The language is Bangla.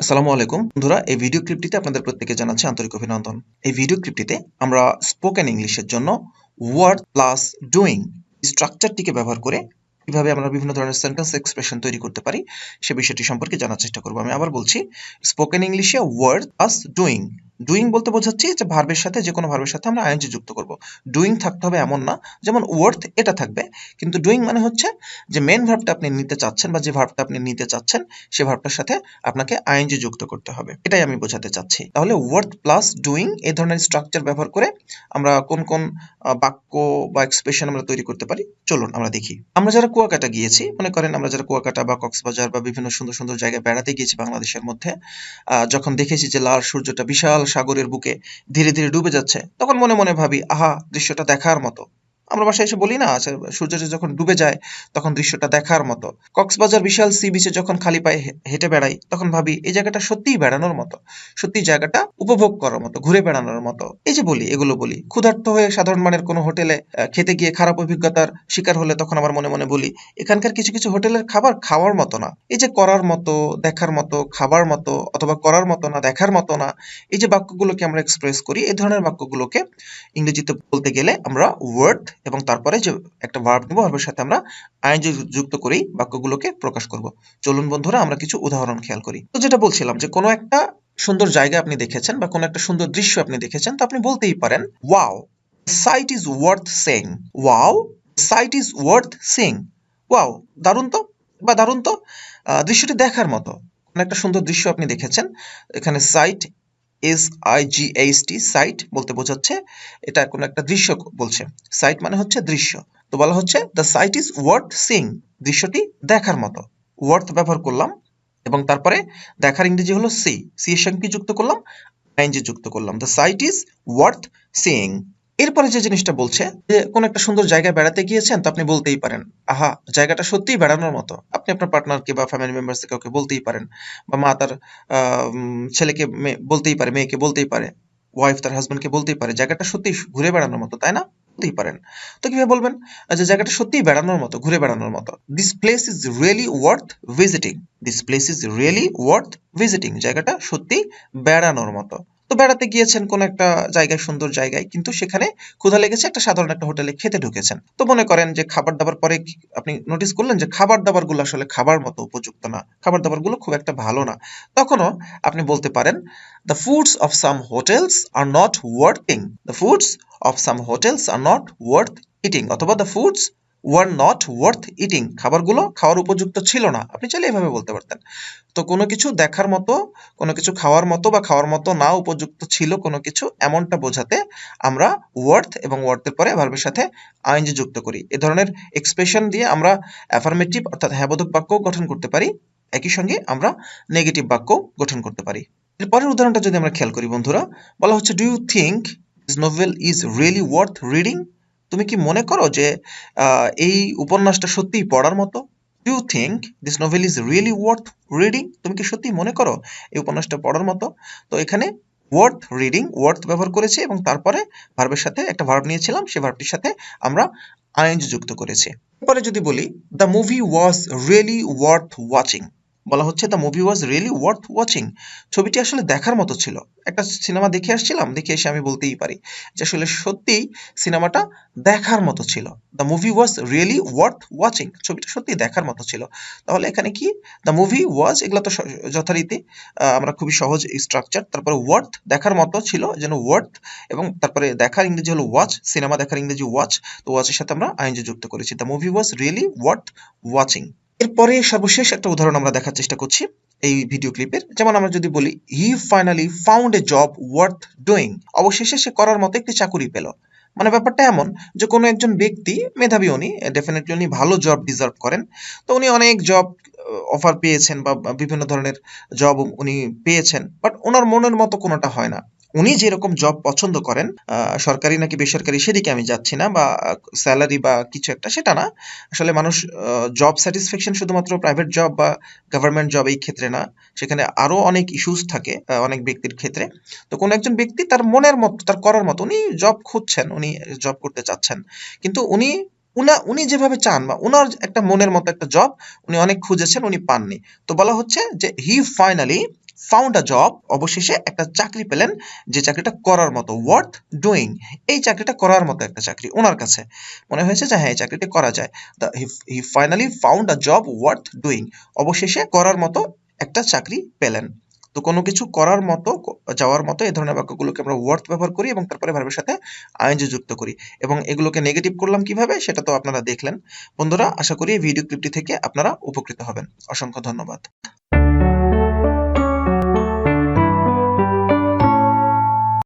আসসালামু আলাইকুম। বন্ধুরা, এই ভিডিও ক্লিপটিতে আপনাদের প্রত্যেকে জানাচ্ছি আন্তরিক অভিনন্দন। এই ভিডিও ক্লিপটিতে আমরা স্পোকেন ইংলিশের জন্য ওয়ার্ড প্লাস ডুইং স্ট্রাকচারটিকে ব্যবহার করে কীভাবে আমরা বিভিন্ন ধরনের সেন্টেন্স এক্সপ্রেশন তৈরি করতে পারি, সে বিষয়টি সম্পর্কে জানার চেষ্টা করব। আমি আবার বলছি স্পোকেন ইংলিশে ওয়ার্ড প্লাস ডুইং ডুইং বলতে বোঝাচ্ছি যে ভার্বের সাথে যে কোনো ভার্বের সাথে আমরা আইএনজি যুক্ত করব। ডুইং থাকতে হবে এমন না, যেমন ওয়ার্থ এটা থাকবে, কিন্তু ডুইং মানে হচ্ছে যে মেন ভার্বটা আপনি নিতে চাচ্ছেন বা যে ভার্বটা আপনি নিতে চাচ্ছেন, সে ভার্বটার সাথে আপনাকে আইএনজি যুক্ত করতে হবে। এটাই আমি বোঝাতে চাচ্ছি। তাহলে ওয়ার্থ প্লাস ডুইং এই ধরনের স্ট্রাকচার ব্যবহার করে আমরা কোন কোন বাক্য বা এক্সপ্রেশন আমরা তৈরি করতে পারি, চলুন আমরা দেখি। আমরা যারা কুয়াকাটা গিয়েছি, মনে করেন আমরা যারা কুয়াকাটা বা কক্সবাজার বা বিভিন্ন সুন্দর সুন্দর জায়গায় বেড়াতে গিয়েছি বাংলাদেশের মধ্যে যখন দেখেছি যে লাল সূর্যটা বিশাল সাগরের বুকে ধীরে ধীরে ডুবে যাচ্ছে। তখন মনে মনে ভাবি আহা দৃশ্যটা দেখার মতো। আমরা বাসায় এসে বলি না সূর্যটা যখন ডুবে যায়, তখন দৃশ্যটা দেখার মতো। কক্সবাজার বিশাল সি বিচে যখন খালি পায়ে হেঁটে বেড়াই, তখন ভাবি এই জায়গাটা সত্যিই বেড়ানোর মতো। সত্যি জায়গাটা উপভোগ করার মতো, ঘুরে বেড়ানোর মতো। এই যে বলি, এগুলো বলি। ক্ষুধার্ত হয়ে সাধারণ মানের কোনো হোটেলে খেতে গিয়ে খারাপ অভিজ্ঞতার শিকার হলে তখন আমার মনে মনে বলি, এখানকার কিছু কিছু হোটেলের খাবার খাওয়ার মতো না। এই যে করার মতো, দেখার মতো, খাবার মতো, অথবা করার মতো না, দেখার মতো না, এই যে বাক্যগুলোকে আমরা এক্সপ্রেস করি, এই ধরনের বাক্যগুলোকে ইংরেজিতে বলতে গেলে আমরা ওয়ার্ড এবং তারপরে যে একটা ভার্ব নেব ভার্বের সাথে আমরা আইনজি যুক্ত করেই বাক্যগুলোকে প্রকাশ করব। চলুন বন্ধুরা, আমরা কিছু উদাহরণ খেয়াল করি। তো যেটা বলছিলাম যে কোনো একটা সুন্দর জায়গা আপনি দেখেছেন বা কোনো একটা সুন্দর দৃশ্য আপনি দেখেছেন, তো আপনি বলতেই পারেন wow sight is worth seeing wow sight is worth seeing wow দারুণ তো? বা দারুণ তো? দৃশ্যটি দেখার মতো। কোনো একটা সুন্দর দৃশ্য আপনি দেখেছেন, এখানে sight S I G H T sight বলতে বোঝাচ্ছে এটা কোনো একটা দৃশ্য বলছে। সাইট মানে হচ্ছে দৃশ্য। তো বলা হচ্ছে the sight is worth seeing দৃশ্যটি দেখার মতো। ওয়ার্থ ব্যবহার করলাম, এবং তারপরে দেখার ইংরেজি হলো সি সি এর সঙ্গে যুক্ত করলাম? আইনজি যুক্ত করলাম। The sight is worth seeing এরপরে যে জিনিসটা বলছে যে কোন একটা সুন্দর জায়গায় বেড়াতে গিয়েছেন, তো আপনি বলতেই পারেন, আহা, জায়গাটা সত্যিই বেড়ানোর মতো। আপনি আপনার পার্টনারকে বা ফ্যামিলি মেম্বার্স কাউকে বলতেই পারেন বা মা তার ছেলেকে বলতেই পারে, মেয়েকে বলতেই পারে ওয়াইফ তার হাজবেন্ডকে বলতেই পারে, জায়গাটা সত্যি ঘুরে বেড়ানোর মতো। তাই না? বলতেই পারেন। তো কীভাবে বলবেন? যে জায়গাটা সত্যিই বেড়ানোর মতো, ঘুরে বেড়ানোর মতো। This place is really worth visiting this place is really worth visiting জায়গাটা সত্যি বেড়ানোর মতো। তো বেড়াতে গিয়েছেন কোন একটা জায়গায়, সুন্দর জায়গায়, কিন্তু সেখানে ক্ষুধা লেগেছে, একটা সাধারণ একটা হোটেলে খেতে ঢুকেছেন। তো মনে করেন যে খাবার দাবার পরে আপনি নোটিস করলেন যে খাবার দাবারগুলো আসলে খাবার মতো উপযুক্ত না, খাবার দাবারগুলো খুব একটা ভালো না। তখনও আপনি বলতে পারেন the foods of some hotels are not worth ইং the foods of some hotels are not worth eating অথবা the foods were not worth eating খাবারগুলো খাওয়ার উপযুক্ত ছিল না। আপনি চাইলে এভাবে বলতে পারতেন। তো কোনো কিছু দেখার মতো, কোনো কিছু খাওয়ার মতো বা খাওয়ার মতো না উপযুক্ত ছিল কোনো কিছু, এমনটা বোঝাতে আমরা ওয়ার্থ এবং ওয়ার্থের পরে ভার্বের সাথে আইনজি যুক্ত করি। এ ধরনের এক্সপ্রেশন দিয়ে আমরা অ্যাফার্মেটিভ অর্থাৎ হ্যাবোধক বাক্য গঠন করতে পারি। একই সঙ্গে আমরা নেগেটিভ বাক্য গঠন করতে পারি। এর পরের উদাহরণটা যদি আমরা খেয়াল করি বন্ধুরা, বলা হচ্ছে do you think this novel is really worth reading তুমি কি মনে করো যে এই উপন্যাসটা সত্যিই পড়ার মতো? Do you think this novel is really worth reading তুমি কি সত্যি মনে করো এই উপন্যাসটা পড়ার মতো? তো এখানে ওয়ার্থ রিডিং ওয়ার্থ ব্যবহার করেছি এবং তারপরে ভার্বের সাথে একটা ভার্ব নিয়েছিলাম সে ভার্বটির সাথে আমরা আইএনজি যুক্ত করেছি। এরপরে যদি বলি the movie was really worth watching বলা হচ্ছে the movie was really worth watching ছবিটি আসলে দেখার মতো ছিল। একটা সিনেমা দেখে আসছিলাম, দেখে এসে আমি বলতেই পারি যে আসলে সত্যিই সিনেমাটা দেখার মতো ছিল। The movie was really worth watching ছবিটা সত্যি দেখার মতো ছিল। তাহলে এখানে কি? দ্য মুভি ওয়াজ এগুলো তো যথারীতি আমরা খুবই সহজ স্ট্রাকচার তারপরে ওয়ার্থ দেখার মতো ছিল, যেন ওয়ার্থ এবং তারপরে দেখার ইংরেজি হলো ওয়াচ সিনেমা দেখার ইংরেজি ওয়াচ তো ওয়াচের সাথে আমরা আইনজি যুক্ত করেছি। The movie was really worth watching এরপরে সর্বশেষ একটা উদাহরণ আমরা দেখার চেষ্টা করছি এই ভিডিও ক্লিপের যেমন আমরা যদি বলি he finally found a job worth doing অবশেষে সে করার মতো একটি চাকুরি পেল। মানে ব্যাপারটা এমন যে কোনো একজন ব্যক্তি, মেধাবী উনি ডেফিনেটলি উনি ভালো জব ডিজার্ভ করেন। তো উনি অনেক জব অফার পেয়েছেন বা বিভিন্ন ধরনের জব উনি পেয়েছেন বাট ওনার মনের মতো কোনোটা হয় না। উনি যেরকম জব পছন্দ করেন সরকারি নাকি বেসরকারি সেদিকে আমি যাচ্ছি না বা স্যালারি বা কিছু একটা, সেটা না। আসলে মানুষ জব স্যাটিসফ্যাকশন শুধুমাত্র প্রাইভেট জব বা গভর্নমেন্ট জব এই ক্ষেত্রে না, সেখানে আরও অনেক ইস্যুস থাকে অনেক ব্যক্তির ক্ষেত্রে। তো কোন একজন ব্যক্তি তার মনের মতো, তার করার মতো, উনি জব খুঁজছেন, উনি জব করতে চাচ্ছেন। কিন্তু উনি, উনা, উনি যেভাবে চান বা উনার একটা মনের মতো একটা জব উনি অনেক খুঁজেছেন, উনি পাননি। তো বলা হচ্ছে যে he finally found a job অবশেষে একটা চাকরি পেলেন যে চাকরিটা করার মতো ওয়ার্থ ডুইং এই চাকরিটা করার মতো একটা চাকরি ওনার কাছে। মনে হয়েছে যে হ্যাঁ এই চাকরিটি করা যায়। He finally found a job worth doing অবশেষে করার মতো একটা চাকরি পেলেন। তো কোনো কিছু করার মতো, যাওয়ার মতো এই ধরনের বাক্যগুলোকে আমরা ওয়ার্থ ব্যবহার করি এবং তারপরে ভার্বের সাথে আইএনজি যুক্ত করি। এবং এগুলোকে নেগেটিভ করলাম কীভাবে, সেটা তো আপনারা দেখলেন। বন্ধুরা, আশা করি এই ভিডিও ক্লিপটি থেকে আপনারা উপকৃত হবেন। অসংখ্য ধন্যবাদ।